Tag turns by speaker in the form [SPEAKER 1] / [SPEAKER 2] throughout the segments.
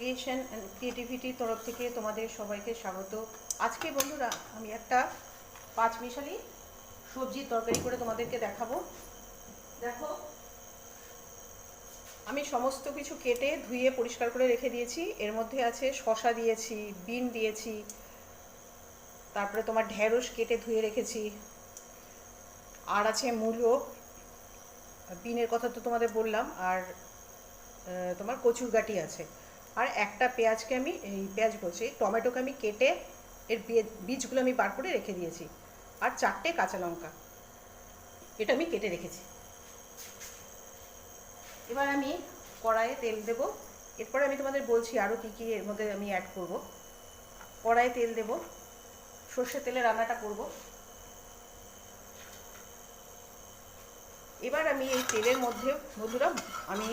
[SPEAKER 1] Creation and ক্রিয়েটিভিটির তরফ থেকে তোমাদের সবাইকে স্বাগত। আজকে বন্ধুরা আমি একটা পাঁচ মিশালি সবজির তরকারি করে তোমাদেরকে দেখাবো। দেখো, আমি সমস্ত কিছু কেটে, ধুয়ে, পরিষ্কার করে রেখে দিয়েছি। এর মধ্যে আছে শশা দিয়েছি, বিন দিয়েছি, তারপরে তোমার ঢেঁড়স কেটে ধুয়ে রেখেছি, আর আছে মূলো। বিনের কথা তো তোমাদের বললাম, আর তোমার কচুর গাটি আছে। আর একটা পেঁয়াজকে আমি, এই পেঁয়াজ বলছি টমেটোকে আমি কেটে এর বীজগুলো আমি বার করে রেখে দিয়েছি। আর চারটে কাঁচা লঙ্কা, এটা আমি কেটে রেখেছি। এবার আমি কড়াইয়ে তেল দেব। এরপরে আমি তোমাদের বলছি আরও কী কী এর মধ্যে আমি অ্যাড করব। কড়াইয়ে তেল দেব সর্ষের তেলে রান্নাটা করব। এবার আমি এই তেলের মধ্যে বন্ধুরা, আমি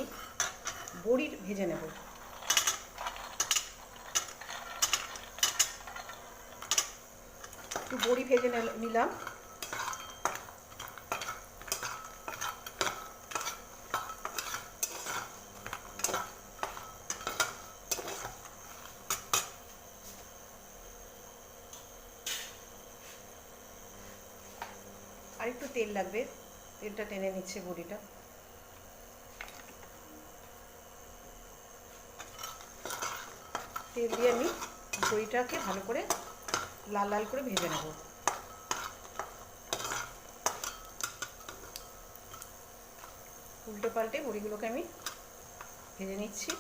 [SPEAKER 1] বড়ির ভেজে নেব। একটু বড়ি ভেজে নিলাম। আর একটু তেল লাগবে। তেলটা টেনে নিচ্ছে বড়িটা। তেল দিয়ে আমি বড়িটাকে ভালো করে লাল লাল করে ভেজে নেব। উল্টো পাল্টে বড়িগুলোকে আমি ভেজে নিচ্ছি।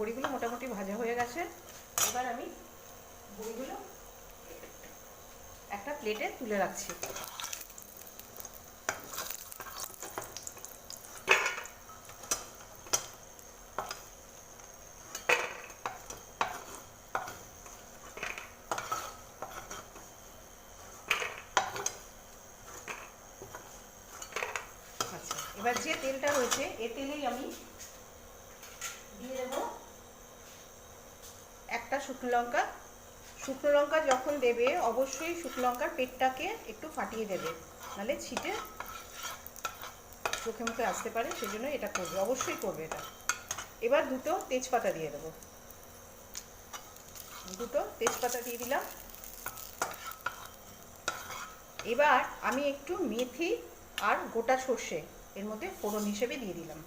[SPEAKER 1] বড়িগুলো মোটামুটি ভাজা হয়ে গেছে। এবার আমি বড়িগুলো একটা প্লেটে তুলে রাখছি। আচ্ছা এবার যে তেলটা রয়েছে, এ তেলেই আমি দিয়ে দেবো একটা শুকনো লঙ্কা। শুকনো লঙ্কা যখন দেবে, অবশ্যই শুকনো লঙ্কার পেটটাকে একটু ফাটিয়ে দেবে। নাহলে ছিটে চোখে মুখে আসতে পারে সেই জন্য এটা করবে। অবশ্যই করবে এটা। এবার দুটো তেজপাতা দিয়ে দেবো। দুটো তেজপাতা দিয়ে দিলাম। এবার আমি একটু মেথি আর গোটা সর্ষে এর মধ্যে ফোড়ন হিসেবে দিয়ে দিলাম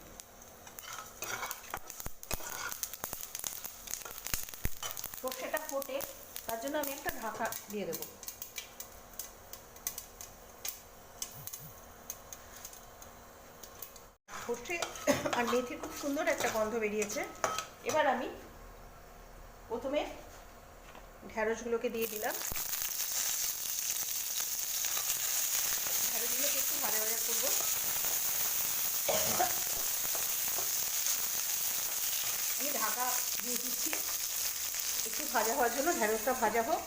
[SPEAKER 1] সর্ষেটা ফোটে তার জন্য আমি একটা ঢাকা দিয়ে দেবো। সর্ষে আর মেথির খুব সুন্দর একটা গন্ধ বেরিয়েছে। এবার আমি প্রথমে ঢ্যাঁড়সগুলোকে দিয়ে দিলাম। ঢ্যাঁড়সগুলোকে একটু ভাজা ভাজা করব। আমি ঢাকা দিয়ে দিচ্ছি। একটু ভাজা হওয়ার জন্য ঢ্যাঁড়সটা ভাজা হোক,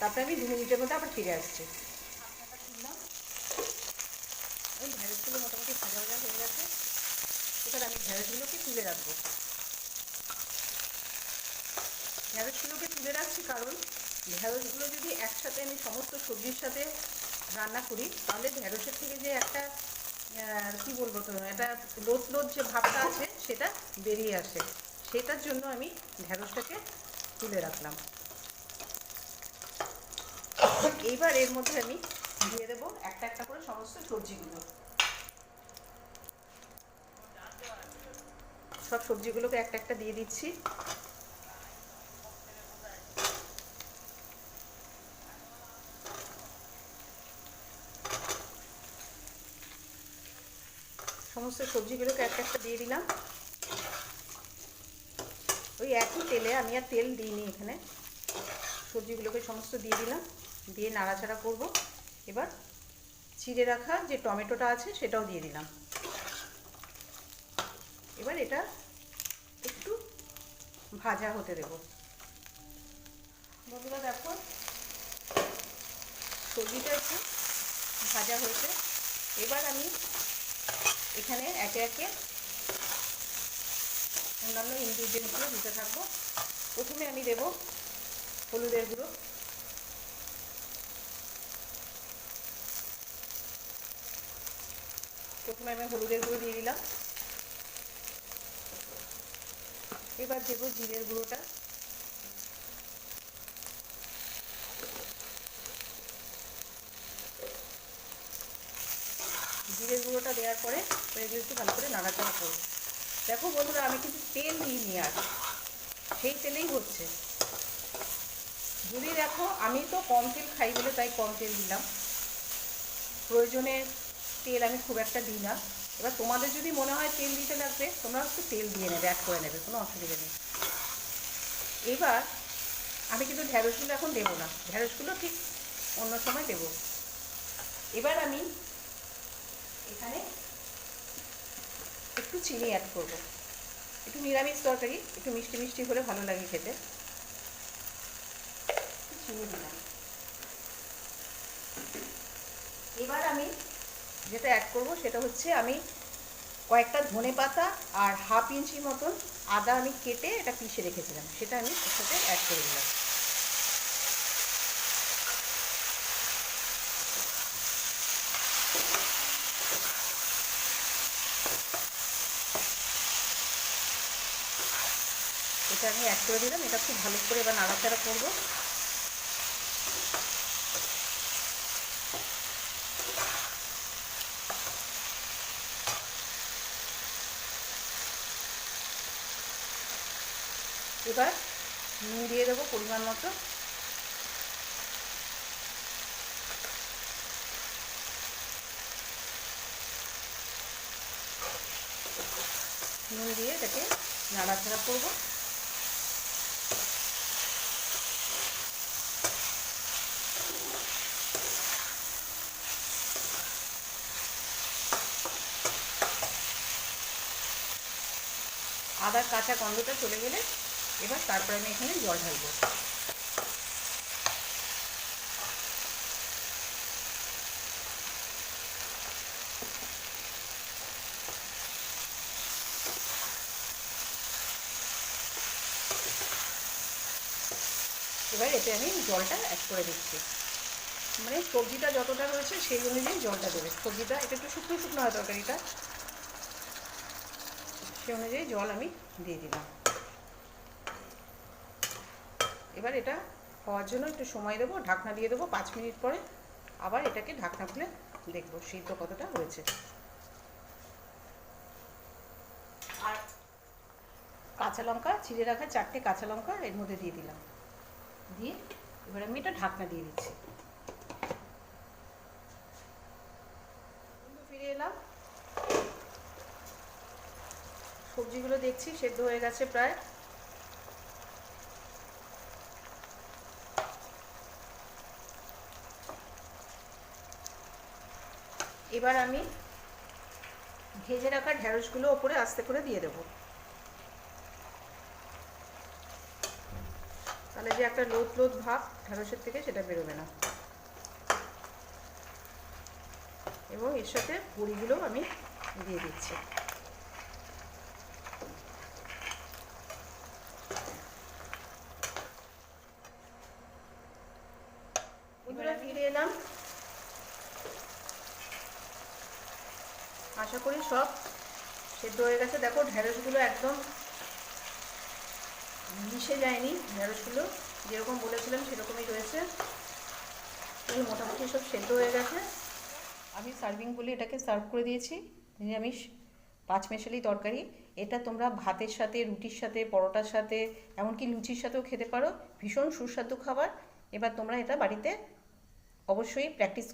[SPEAKER 1] তারপরে আমি দু মিনিটের মধ্যে আবার ফিরে আসছি। ওই ঢ্যাঁড়সগুলো মোটামুটি ভাজা ভাজা হয়ে গেছে। এবার আমি ঢ্যাঁড়সগুলোকে তুলে রাখব। ঢ্যাঁড়সগুলোকে তুলে রাখছি কারণ ঢ্যাঁড়সগুলো যদি একসাথে আমি সমস্ত সবজির সাথে রান্না করি, তাহলে ঢ্যাঁড়সের থেকে যে একটা কি বলব তো, একটা লোদ লোদ যে ভাবটা আছে, সেটা বেরিয়ে আসে। সেটার জন্য আমি ঢ্যাঁড়সটাকে তুলে রাখলাম। এইবার এর মধ্যে আমি দিয়ে দেবো একটা একটা করে সমস্ত সবজিগুলো। সব সবজিগুলোকে একটা একটা দিয়ে দিচ্ছি। সমস্ত সবজিগুলোকে একটা একটা দিয়ে দিলাম। ওই একই তেলে আমি আর তেল দিইনি এখানে। সবজিগুলোকে সমস্ত দিয়ে দিলাম, দিয়ে নাড়াচাড়া করব। এবার চিড়ে রাখা যে টমেটোটা আছে সেটাও দিয়ে দিলাম। এবার এটা একটু ভাজা হতে দেব। বন্ধুরা দেখো, সবজিটা একটু ভাজা হয়েছে। এবার আমি এখানে একে একে অন্যান্য ইনগ্রিডিয়েন্টগুলো দিতে থাকব। প্রথমে আমি দেব হলুদের গুঁড়ো। প্রথমে আমি হলুদের গুঁড়ো দিয়ে দিলাম। এবার দেবো জিরের গুঁড়োটা। জিরের গুঁড়োটা দেওয়ার পরে একটু ভালো করে নাড়াচাড়া করব। দেখো বন্ধুরা, আমি কিন্তু তেল দিইনি আর। সেই তেলেই হচ্ছে। যদি দেখো, আমি তো কম তেল খাই বলে তাই কম তেল দিলাম। প্রয়োজনে তেল আমি খুব একটা দিই না। এবার তোমাদের যদি মনে হয় তেল দিতে লাগবে তোমরা একটু তেল দিয়ে নেবে অ্যাড করে নেবে, কোনো অসুবিধা নেই। এবার আমি কিন্তু ঢ্যাঁড়সগুলো এখন দেবো না। ঢ্যাঁড়সগুলো ঠিক অন্য সময় দেবো। এবার আমি এখানে একটু চিনি অ্যাড করব। একটু নিরামিষ তরকারি, একটু মিষ্টি মিষ্টি হলে ভালো লাগে খেতে। চিনি দিলাম। এবার আমি যেটা অ্যাড করব সেটা হচ্ছে আমি কয়েকটা ধনে পাতা আর হাফ ইঞ্চি মতন আদা আমি কেটে এটা পিষে রেখেছিলাম। সেটা আমি ওর সাথে অ্যাড করে দিলাম। এটা আমি অ্যাড করে দিলাম। এটা খুব ভালো করে এবার নাড়াচাড়া করব। এবার নুন দিয়ে দেবো পরিমাণ মতো। নুন দিয়ে এটাকে নাড়াচাড়া করব। আদার কাঁচা গন্ধটা চলে গেলে এবার তারপরে আমি এখানে জল ঢালবো। এবার এতে আমি জলটা অ্যাড করে দিচ্ছি। মানে সবজিটা যতটা রয়েছে সেই অনুযায়ী জলটা দেবে। সবজিটা, এটা একটু শুকনো শুকনো হয় তরকারিটা। সে অনুযায়ী জল আমি দিয়ে দিলাম। এবার এটা হওয়ার জন্য একটু সময় দেবো, ঢাকনা দিয়ে দেবো পাঁচ মিনিট পরে। আবার এটাকে ঢাকনা খুলে দেখব সিদ্ধ কতটা হয়েছে। কাঁচা লঙ্কা চিড়ে রাখা চারটে কাঁচা লঙ্কা এর মধ্যে দিয়ে দিলাম। দিয়ে এবার আমি এটা ঢাকনা দিয়ে দিচ্ছি ফিরে এলাম সবজিগুলো দেখছি, সেদ্ধ হয়ে গেছে প্রায়। এবার আমি ভেজে রাখা ঢ্যাঁড়সগুলো ওপরে আস্তে করে দিয়ে দেবো। তাহলে যে একটা লোদ লোদ ভাব ঢ্যাঁড়সের থেকে সেটা বেরোবে না। এবং এর সাথে বড়িগুলো আমি দিয়ে দিচ্ছি। এলাম আশা করি সব সেদ্ধ হয়ে গেছে। দেখো ঢেঁড়সগুলো একদম মিশে যায়নি। ঢেঁড়সগুলো যেরকম বলেছিলাম সেরকমই রয়েছে এই মোটামুটি সব সেদ্ধ হয়ে গেছে। আমি সার্ভিং বলে এটাকে সার্ভ করে দিয়েছি। নিরামিষ পাঁচমেশালি তরকারি। এটা তোমরা ভাতের সাথে, রুটির সাথে, পরোটার সাথে, এমনকি লুচির সাথেও খেতে পারো। ভীষণ সুস্বাদু খাবার। এবার তোমরা এটা বাড়িতে অবশ্যই প্র্যাকটিস